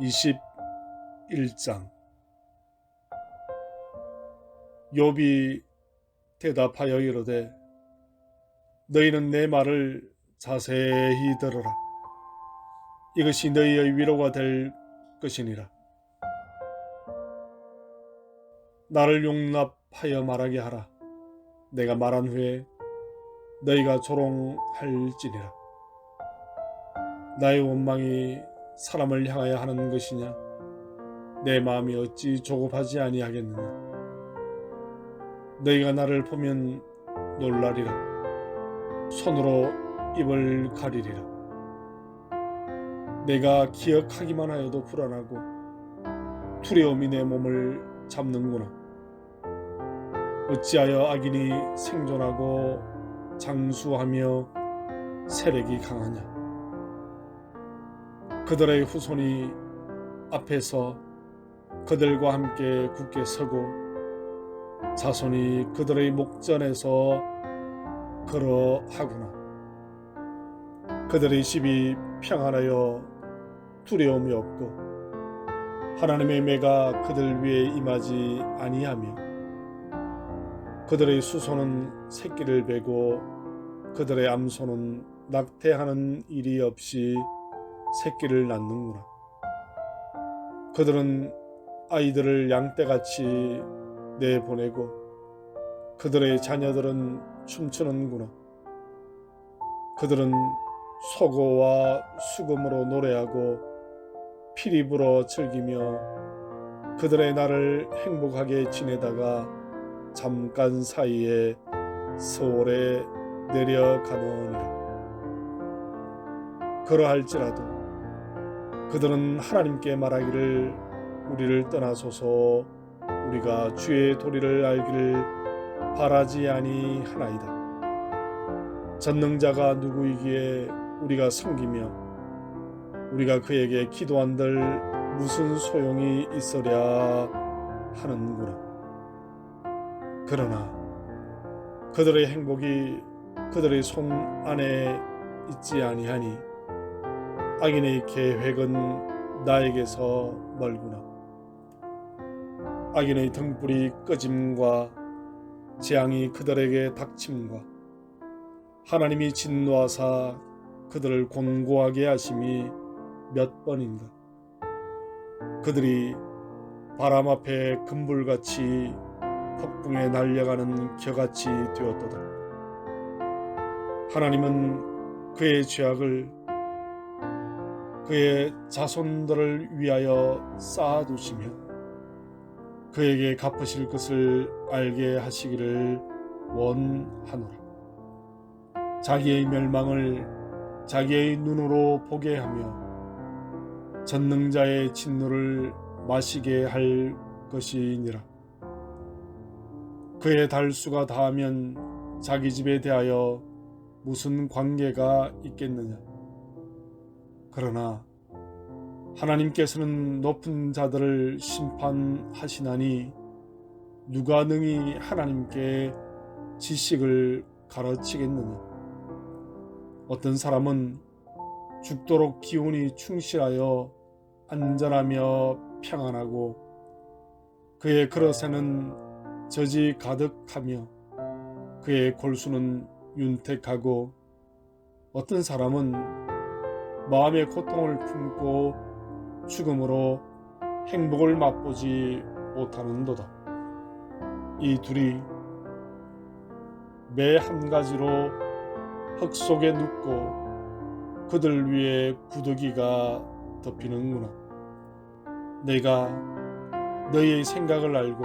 21장. 욥이 대답하여 이르되 너희는 내 말을 자세히 들으라. 이것이 너희의 위로가 될 것이니라. 나를 용납하여 말하게 하라. 내가 말한 후에 너희가 조롱할지니라. 나의 원망이 사람을 향하여 하는 것이냐? 내 마음이 어찌 조급하지 아니하겠느냐? 너희가 나를 보면 놀라리라. 손으로 입을 가리리라. 내가 기억하기만 하여도 불안하고 두려움이 내 몸을 잡는구나. 어찌하여 악인이 생존하고 장수하며 세력이 강하냐? 그들의 후손이 앞에서 그들과 함께 굳게 서고 자손이 그들의 목전에서 걸어하구나. 그들의 집이 평안하여 두려움이 없고 하나님의 매가 그들 위에 임하지 아니하며 그들의 수손은 새끼를 베고 그들의 암소는 낙태하는 일이 없이 새끼를 낳는구나. 그들은 아이들을 양떼같이 내보내고 그들의 자녀들은 춤추는구나. 그들은 소고와 수금으로 노래하고 피리 불어 즐기며 그들의 날을 행복하게 지내다가 잠깐 사이에 서울에 내려가느니라. 그러할지라도 그들은 하나님께 말하기를 우리를 떠나소서 우리가 주의 도리를 알기를 바라지 아니하나이다. 전능자가 누구이기에 우리가 섬기며 우리가 그에게 기도한들 무슨 소용이 있으랴 하는구나. 그러나 그들의 행복이 그들의 손 안에 있지 아니하니 악인의 계획은 나에게서 멀구나. 악인의 등불이 꺼짐과 재앙이 그들에게 닥침과 하나님이 진노하사 그들을 곤고하게 하심이 몇 번인가. 그들이 바람 앞에 금불같이 폭풍에 날려가는 겨같이 되었도다. 하나님은 그의 죄악을 그의 자손들을 위하여 쌓아두시며 그에게 갚으실 것을 알게 하시기를 원하노라. 자기의 멸망을 자기의 눈으로 보게 하며 전능자의 진노를 마시게 할 것이니라. 그의 달수가 닿으면 자기 집에 대하여 무슨 관계가 있겠느냐? 그러나 하나님께서는 높은 자들을 심판하시나니 누가 능히 하나님께 지식을 가르치겠느냐? 어떤 사람은 죽도록 기운이 충실하여 안전하며 평안하고 그의 그릇에는 젖이 가득하며 그의 골수는 윤택하고 어떤 사람은 마음의 고통을 품고 죽음으로 행복을 맛보지 못하는도다. 이 둘이 매 한 가지로 흙 속에 눕고 그들 위에 구더기가 덮이는구나. 내가 너희의 생각을 알고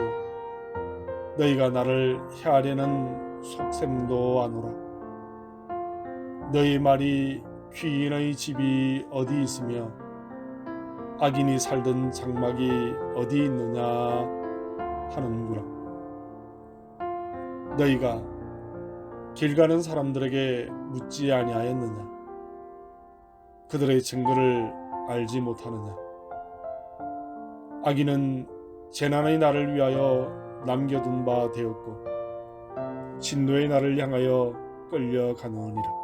너희가 나를 헤아려는 속셈도 아노라. 너희 말이 귀인의 집이 어디 있으며 악인이 살던 장막이 어디 있느냐 하는구나. 너희가 길 가는 사람들에게 묻지 아니하였느냐? 그들의 증거를 알지 못하느냐? 악인은 재난의 날을 위하여 남겨둔 바 되었고 진노의 날을 향하여 끌려가느니라.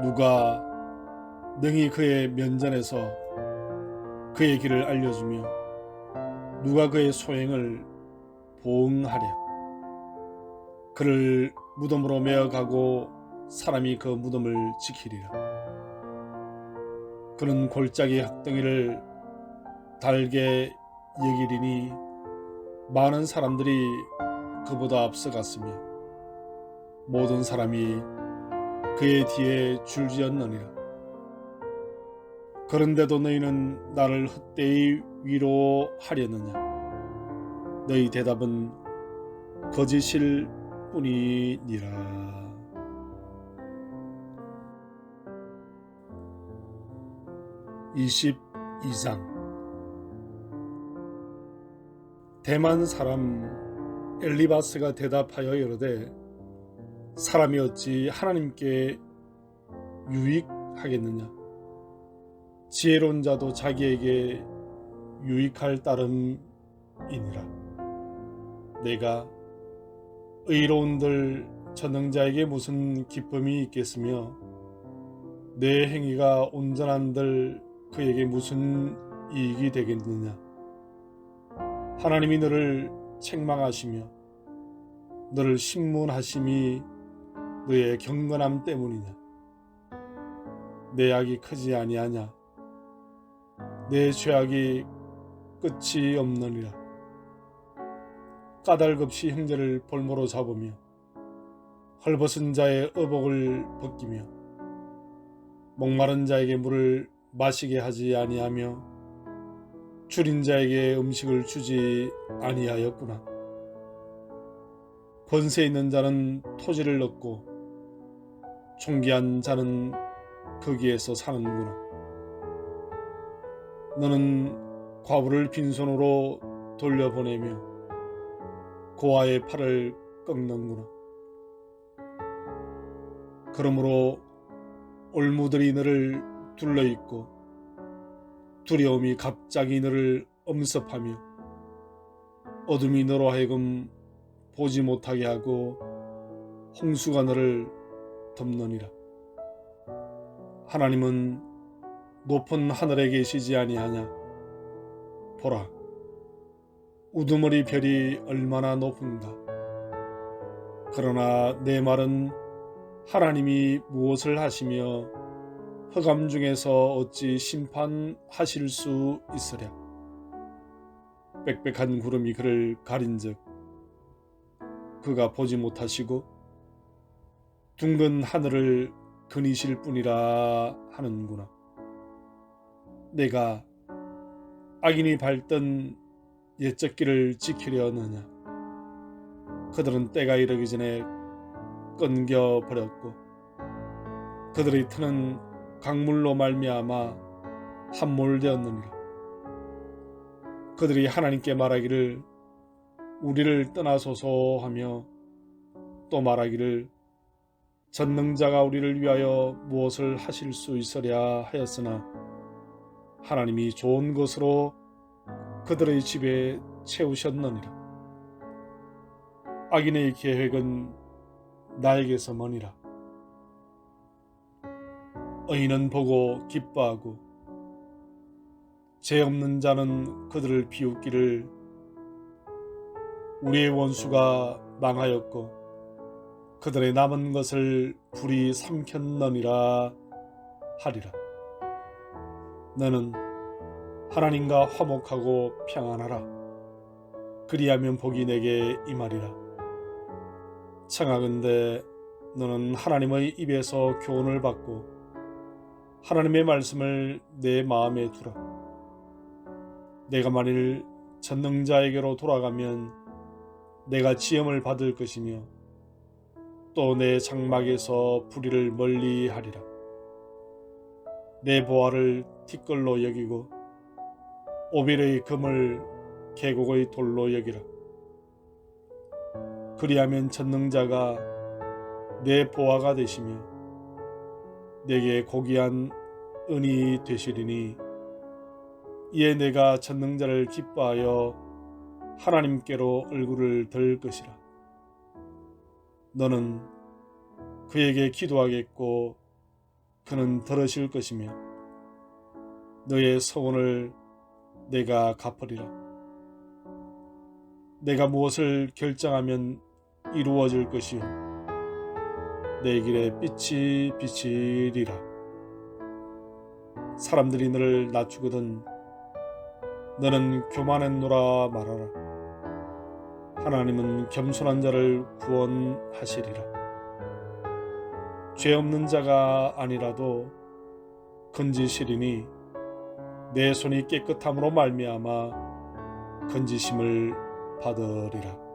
누가 능히 그의 면전에서 그의 길을 알려주며 누가 그의 소행을 보응하랴. 그를 무덤으로 메어가고 사람이 그 무덤을 지키리라. 그는 골짜기 학덩이를 달게 여기리니 많은 사람들이 그보다 앞서갔으며 모든 사람이 그의 뒤에 줄지었느니라. 그런데도 너희는 나를 헛되이 위로하려느냐? 너희 대답은 거짓일 뿐이니라. (22장) 대만 사람 엘리바스가 대답하여 이르되 사람이 어찌 하나님께 유익하겠느냐? 지혜로운 자도 자기에게 유익할 따름이니라. 내가 의로운들 전능자에게 무슨 기쁨이 있겠으며 내 행위가 온전한들 그에게 무슨 이익이 되겠느냐? 하나님이 너를 책망하시며 너를 신문하심이 너의 경건함 때문이냐? 내 악이 크지 아니하냐? 내 죄악이 끝이 없느니라. 까닭없이 형제를 볼모로 잡으며 헐벗은 자의 의복을 벗기며 목마른 자에게 물을 마시게 하지 아니하며 줄인 자에게 음식을 주지 아니하였구나. 권세 있는 자는 토지를 얻고 총기한 자는 거기에서 사는구나. 너는 과부를 빈손으로 돌려보내며 고아의 팔을 꺾는구나. 그러므로 올무들이 너를 둘러있고 두려움이 갑자기 너를 엄습하며 어둠이 너로 하여금 보지 못하게 하고 홍수가 너를 덮느니라. 하나님은 높은 하늘에 계시지 아니하냐? 보라, 우두머리 별이 얼마나 높은가? 그러나 내 말은 하나님이 무엇을 하시며 흑암 중에서 어찌 심판하실 수 있으랴? 빽빽한 구름이 그를 가린즉 그가 보지 못하시고 둥근 하늘을 그니실 뿐이라 하는구나. 내가 악인이 밟던 옛적 길을 지키려느냐? 그들은 때가 이르기 전에 끊겨 버렸고 그들의 터는 강물로 말미암아 함몰되었느니라. 그들이 하나님께 말하기를 우리를 떠나소서 하며 또 말하기를 전능자가 우리를 위하여 무엇을 하실 수 있으랴 하였으나 하나님이 좋은 것으로 그들의 집에 채우셨느니라. 악인의 계획은 나에게서 머니라. 의인은 보고 기뻐하고 죄 없는 자는 그들을 비웃기를 우리의 원수가 망하였고 그들의 남은 것을 불이 삼켰느니라 하리라. 너는 하나님과 화목하고 평안하라. 그리하면 복이 내게 임하리라. 청하건대 너는 하나님의 입에서 교훈을 받고 하나님의 말씀을 내 마음에 두라. 내가 만일 전능자에게로 돌아가면 내가 지음을 받을 것이며 또 내 장막에서 불의를 멀리 하리라. 내 보화를 티끌로 여기고 오빌의 금을 계곡의 돌로 여기라. 그리하면 전능자가 내 보화가 되시며 내게 고귀한 은이 되시리니 이에 내가 전능자를 기뻐하여 하나님께로 얼굴을 들 것이라. 너는 그에게 기도하겠고 그는 들으실 것이며 너의 소원을 내가 갚으리라. 내가 무엇을 결정하면 이루어질 것이요. 내 길에 빛이 비치리라. 사람들이 너를 낮추거든 너는 교만했노라 말하라. 하나님은 겸손한 자를 구원하시리라. 죄 없는 자가 아니라도 건지시리니 내 손이 깨끗함으로 말미암아 건지심을 받으리라.